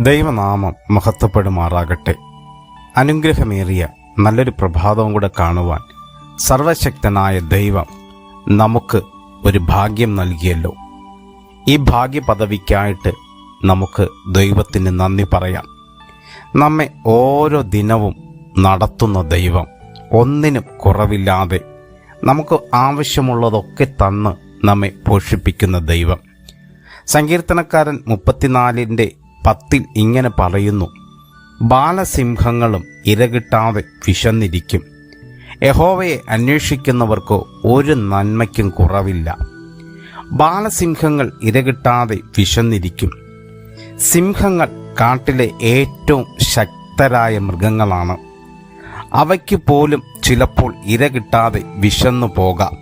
ദൈവനാമം മഹത്വപ്പെടുമാറാകട്ടെ. അനുഗ്രഹമേറിയ നല്ലൊരു പ്രഭാതവും കൂടെ കാണുവാൻ സർവശക്തനായ ദൈവം നമുക്ക് ഒരു ഭാഗ്യം നൽകിയല്ലോ. ഈ ഭാഗ്യ പദവിക്കായിട്ട് നമുക്ക് ദൈവത്തിന് നന്ദി പറയാം. നമ്മെ ഓരോ ദിനവും നടത്തുന്ന ദൈവം ഒന്നിനും കുറവില്ലാതെ നമുക്ക് ആവശ്യമുള്ളതൊക്കെ തന്ന് നമ്മെ പോഷിപ്പിക്കുന്ന ദൈവം. സങ്കീർത്തനക്കാരൻ മുപ്പത്തിനാലിന്റെ പത്തിൽ ഇങ്ങനെ പറയുന്നു ബാലസിംഹങ്ങളും ഇരകിട്ടാതെ വിശന്നിരിക്കും. യഹോവയെ അന്വേഷിക്കുന്നവർക്കോ ഒരു നന്മയ്ക്കും കുറവില്ല. ബാലസിംഹങ്ങൾ ഇരകിട്ടാതെ വിശന്നിരിക്കും. സിംഹങ്ങൾ കാട്ടിലെ ഏറ്റവും ശക്തരായ മൃഗങ്ങളാണ്. അവയ്ക്ക് പോലും ചിലപ്പോൾ ഇര കിട്ടാതെ വിശന്നു പോകാം.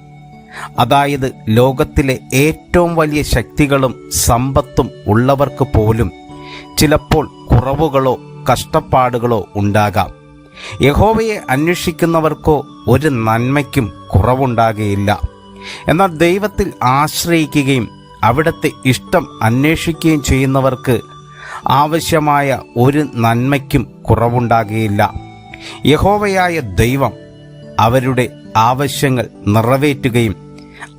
അതായത് ലോകത്തിലെ ഏറ്റവും വലിയ ശക്തികളും സമ്പത്തും ഉള്ളവർക്ക് പോലും ചിലപ്പോൾ കുറവുകളോ കഷ്ടപ്പാടുകളോ ഉണ്ടാകാം. യഹോവയെ അന്വേഷിക്കുന്നവർക്കോ ഒരു നന്മയ്ക്കും കുറവുണ്ടാകുകയില്ല. എന്നാൽ ദൈവത്തിൽ ആശ്രയിക്കുകയും അവിടുത്തെ ഇഷ്ടം അന്വേഷിക്കുകയും ചെയ്യുന്നവർക്ക് ആവശ്യമായ ഒരു നന്മയ്ക്കും കുറവുണ്ടാകുകയില്ല. യഹോവയായ ദൈവം അവരുടെ ആവശ്യങ്ങൾ നിറവേറ്റുകയും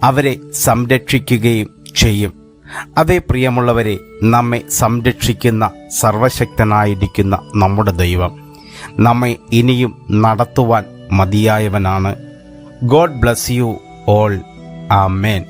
അവരെ സംരക്ഷിക്കുകയും ചെയ്യും. അതേ പ്രിയമുള്ളവരെ നമ്മെ സംരക്ഷിക്കുന്ന സർവശക്തനായിരിക്കുന്ന നമ്മുടെ ദൈവം നമ്മെ ഇനിയും നടത്തുവാൻ മതിയായവനാണ്. God bless you all amen